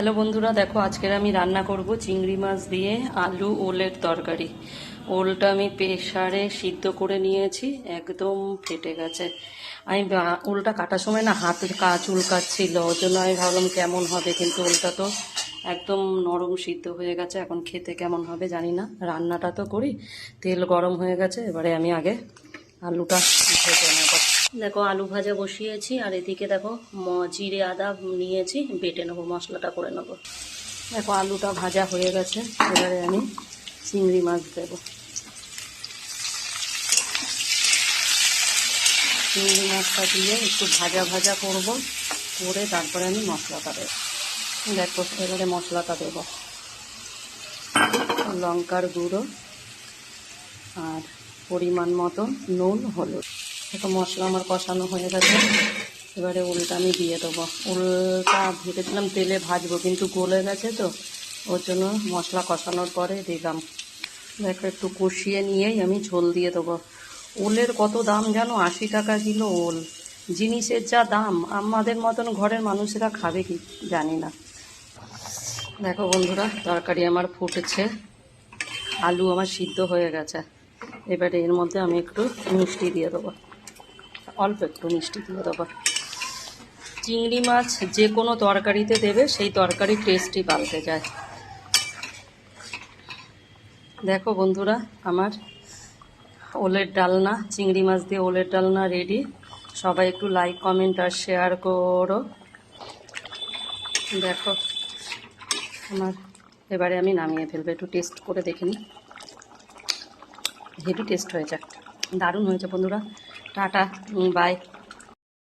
Hello বন্ধুরা, দেখো আজকের আমি রান্না করব চিংড়ি মাছ দিয়ে আলু ওলের তরকারি। ওলটা আমি প্রেসারে সিদ্ধ করে নিয়েছি, একদম ফেটে গেছে। আমি ওলটা কাটার সময় না হাতের কা চুল কাটছিল ওর জন্য আমি ভাবলাম কেমন হবে, কিন্তু ওলটা তো একদম নরম সিদ্ধ হয়ে গেছে, এখন খেতে কেমন হবে জানি না। রান্নাটা তো করি, তেল গরম হয়ে গেছে, এবারে আমি আগে আলুটা ভেজে নেব। দেখো, আলু ভাজা বসিয়েছি, আর এদিকে দেখো, ম- জিরে, আদা নিয়েছি, বেটে নেব, মশলাটা করে নেব। দেখো, আলুটা ভাজা হয়ে গেছে, এবারে আমি চিংড়ি মাছ দেবো। চিংড়ি মাছটা দিয়ে একটু ভাজা ভাজা করব, করে তারপরে আমি মশলাটা দেবো। দেখো, এবারে মশলাটা দেবো। লঙ্কার গুঁড়ো আর পরিমাণ মতো নুন, হলুদ। দেখো মশলা আমার কষানো হয়ে গেছে। এবারে উলটা আমি দিয়ে দেবো। উলটা ভেবেছিলাম তেলে ভাজবো, কিন্তু গলে গেছে তো। ওর জন্য মশলা কষানোর পরে দিলাম। দেখো, একটু কষিয়ে নিয়েই আমি ঝোল দিয়ে দেবো। ওলের কত দাম জানো? আশি টাকা কিলো ওল জিনিসের যা দাম, আমাদের মতন ঘরের মানুষেরা খাবে কি জানি না। দেখো বন্ধুরা, তরকারি আমার ফুটেছে। আলু আমার সিদ্ধ হয়ে গেছে। এবারে এর মধ্যে আমি একটু মিষ্টি দিয়ে দেবো। অল্প একটু মিষ্টি দিয়ে দেবো। চিংড়ি মাছ যে কোনো তরকারিতে দেবে, সেই তরকারির টেস্টই পাল্টে যায়। দেখো বন্ধুরা, আমার ওলের ডালনা, চিংড়ি মাছ দিয়ে ওলের ডালনা রেডি সবাই একটু লাইক কমেন্ট আর শেয়ার করো। দেখো, আমার এবারে আমি নামিয়ে ফেলব, একটু টেস্ট করে দেখে নিই। হেভি টেস্ট হয়েছে দারুণ হয়েছে বন্ধুরা। Tata bye